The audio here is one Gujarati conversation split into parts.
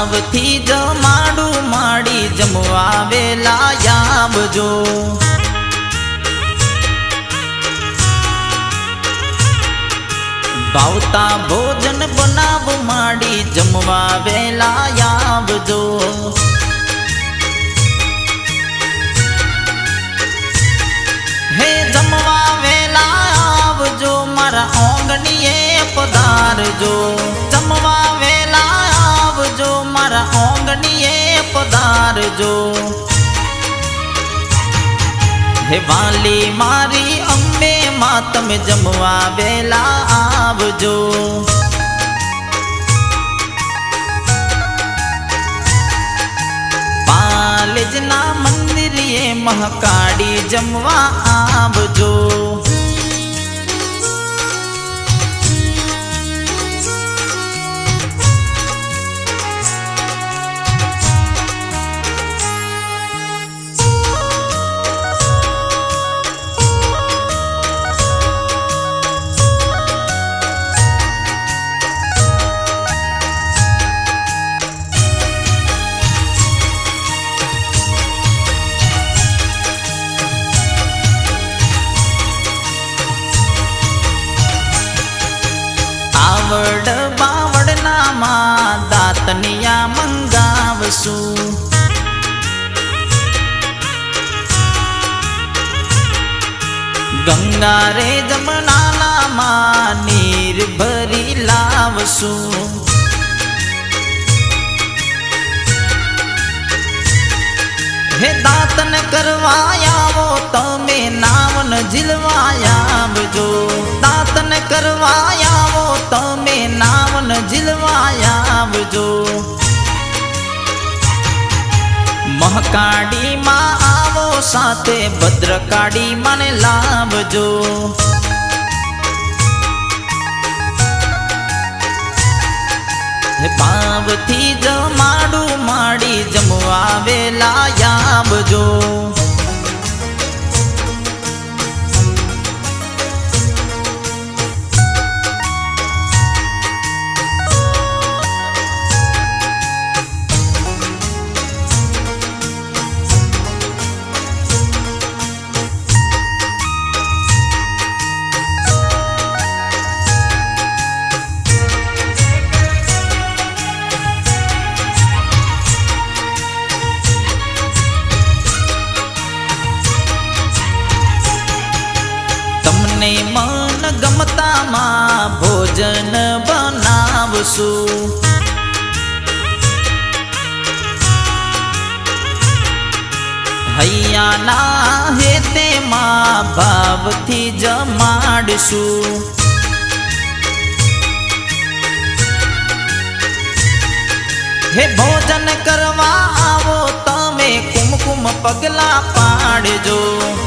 ભાવથી જમાડું માડી જમવા વેલા આવજો ભાવતા ભોજન બનાવ માડી જમવા વેલા આવજો હે જમવા વેલા આવજો મારા ઓંગણીએ પધારજો. ઓંગણીએ પધારજો હે વાલી મારી, અમે માં તમે જમવા વેલા આવજો. પાલેજના મંદિરે મહકાડી જમવા આવજો. આવડ બાવડનામાં દાંતનિયા મંગાવશું. ગંગા રે જમનાલામાં નીર ભરી લાવશું. હે દાંતન કરવાયા તમે નાવન ઝીલવા આવજો. દાતન કરવા આવો, તમે નાવન ઝીલવા આવજો. મહકાડીમાં આવો સાથે ભદ્રકાળી મને લાવજો પાવથી જમાડું તમને મન ગમતામાં ભોજન બનાવશું. હૈયાના હે તેમાં ભાવથી જમાડશું. હે ભોજન કરવા આવો તમે કુમકુમ પગલા પાડજો.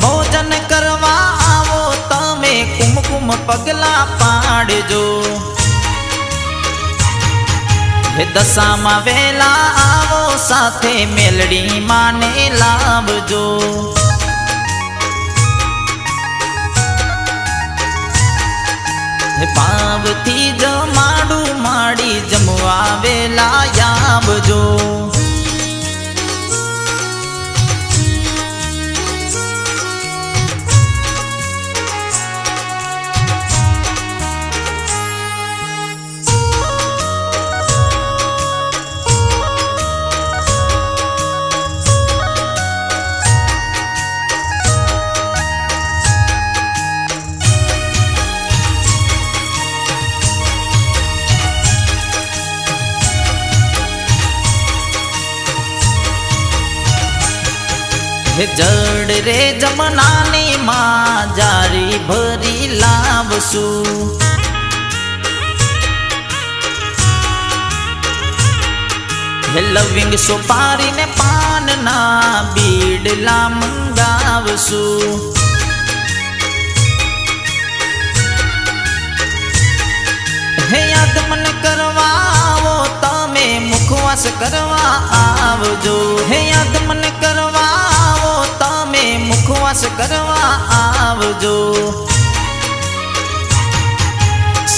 ભોજન કરવા કુમકુમ પગલા પાડજો. હે દશામાં વેલા આવો સાથે મેલડી માને લાવજો. પાવથી જ માડું માડી જમવા વેલા આવજો હે જડ રે જમનાની માં જારી ભરી લાવશું હે લવિંગ સોપારીને પાનના બીડલા મંગાવશું હે યાદ કરવા આવો તમે મુખવાસ કરવા આવજો હે યાદ મન કરવા આવજો.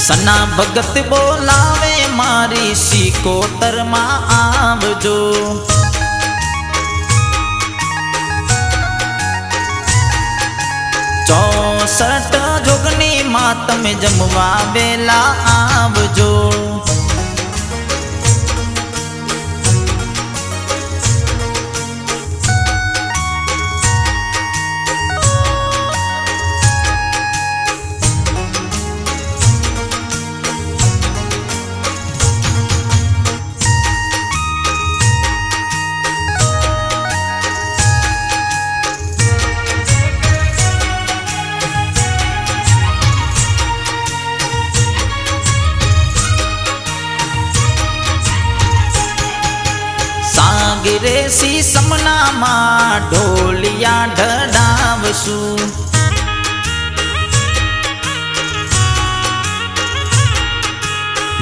સના ભગત બોલાવે મારી સિકોતરમાં આવજો. ચોસઠ જોગની માં તમે જમવા વેલા આવજો. સી સમનામાં ઢોલિયા ઢડાવશું.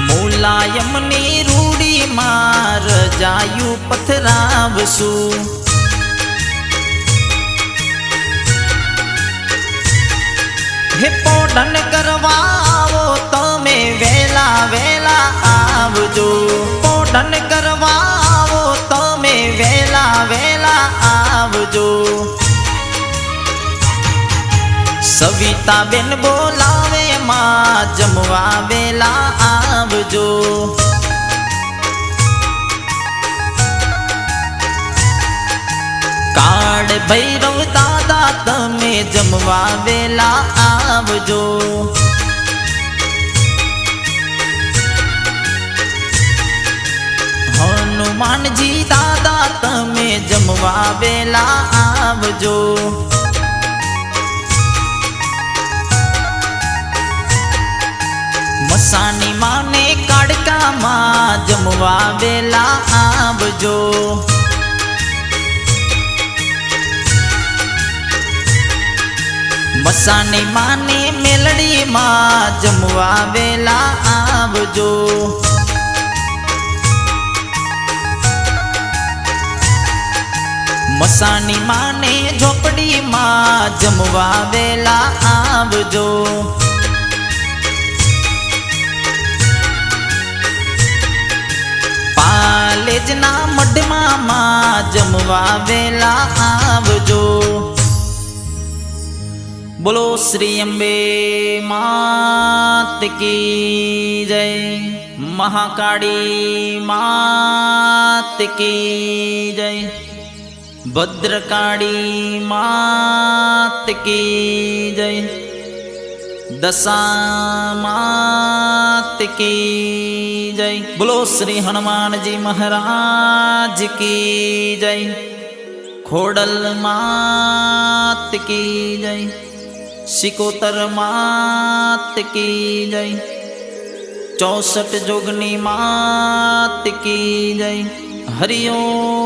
મુલાયમની રૂડીમાં રજાયું પથરાવશું. હે પોઢન કરવાવો તમે વેલા વેલા આવજો. પોઢન કરવાવો આવજો સવિતાબેન બોલાવે, માં જમવા વેલા આવજો. કાળ ભૈરવ દાદા, તમે જમવા વેલા આવજો. હનુમાનજી દાદા જમવા વેલા આવજો. મસાની માને કાડકામાં જમવા વેલા આવજો. મસાની માને મેલડીમાં જમવા વેલા આવજો. મસાની માને ઝોપડીમાં જમવા વેલા આવજો. પાલેજના મઢમાં જમવા વેલા આવજો. બોલો શ્રી અંબે માત કી જય. મહાકાળી માત કી જય. ભદ્રકાળી માત કી જય. દશા માત કી જય. બોલો શ્રી હનુમાનજી મહારાજ કી જય. ખોડલ માત કી જય. સિકોતર માત કી જય. ચોસઠ જોગની માત કી જય. હરિઓમ